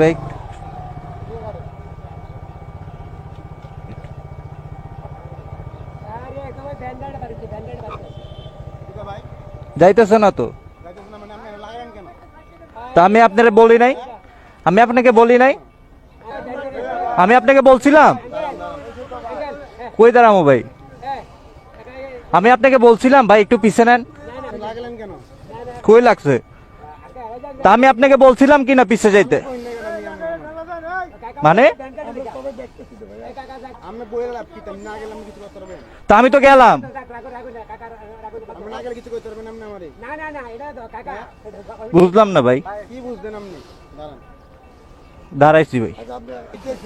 ভাই। যাইতেছে না তো? তা আমি আপনারে বলি নাই। আমি আপনাকে বলি নাই। আমি আপনাকে বলছিলাম। কই দাঁড়ামো ভাই? আমি আপনাকে বলছিলাম, ভাই, একটু পিছে নেন। কই লাগছে? তা আমি আপনাকে বলছিলাম কি না পিছে যাইতে? মানে আমি বইয়ের লাভ কি আমি না গেলে আমি কিছু করতে পারবেন তা আমি তো গেলাম বুঝলাম না ভাই কি বুঝবেন আপনি দাঁড়াইছি ভাই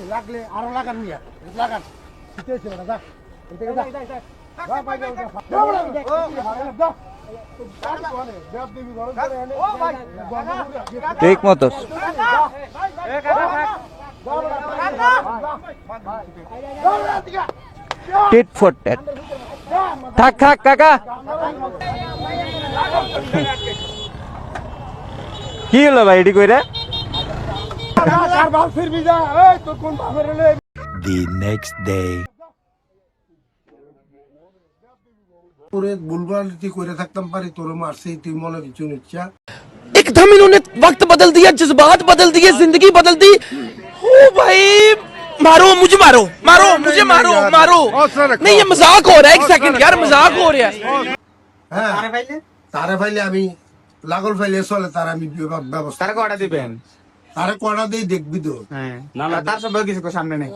লাগলে আরও লাগান ঠিক মতো টিট ফর টেট থাক থাক কাকা। কি হলো ভাই এটি কইরা? the next day. পুরে বুলবালিটি করে থাকতাম পারি তোর মারছি তুই মনে কিছু নিচ্ছা एकदम इन्होंने वक्त बदल दिया जज्बात बदल दिए जिंदगी बदल दी ओ भाई मारो मुझे मारो मारो मुझे मारो मारो नहीं ये मजाक हो रहा है एक सेकंड यार मजाक हो रहा है হ্যাঁ তারে ফাইলে আমি লাগল ফাইলে চলে তার আমি বিভাগ ব্যবস্থা তার কটা দিবেন তারে কড়া দিয়ে দেখবি তো? হ্যাঁ। না না তার সব কিছু সামনে নেই।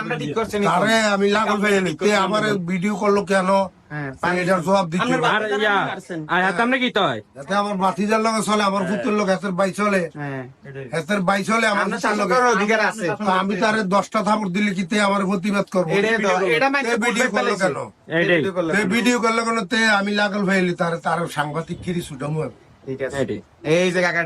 আমরা ঠিক করছেন তারে আমি লাগল নিতে আমার ভিডিও করল কেন? হ্যাঁ এটার জবাব দিতে হবে। আপনি কি তয়? যাতে আমার বাতিজার লগে চলে আমার পুত্রের হাতের বাই চলে। হ্যাঁ। বাই চলে আমার অধিকার আছে। আমি তারে দশটা থাপড় দিলে কি তে আমার প্রতিবাদ করব? এটা ভিডিও করল কেন? তে ভিডিও করল কেন? তে আমি লাগল ফাইলি তারে তার সাংবাদিক কিরি ঠিক আছে। এই যে কাকা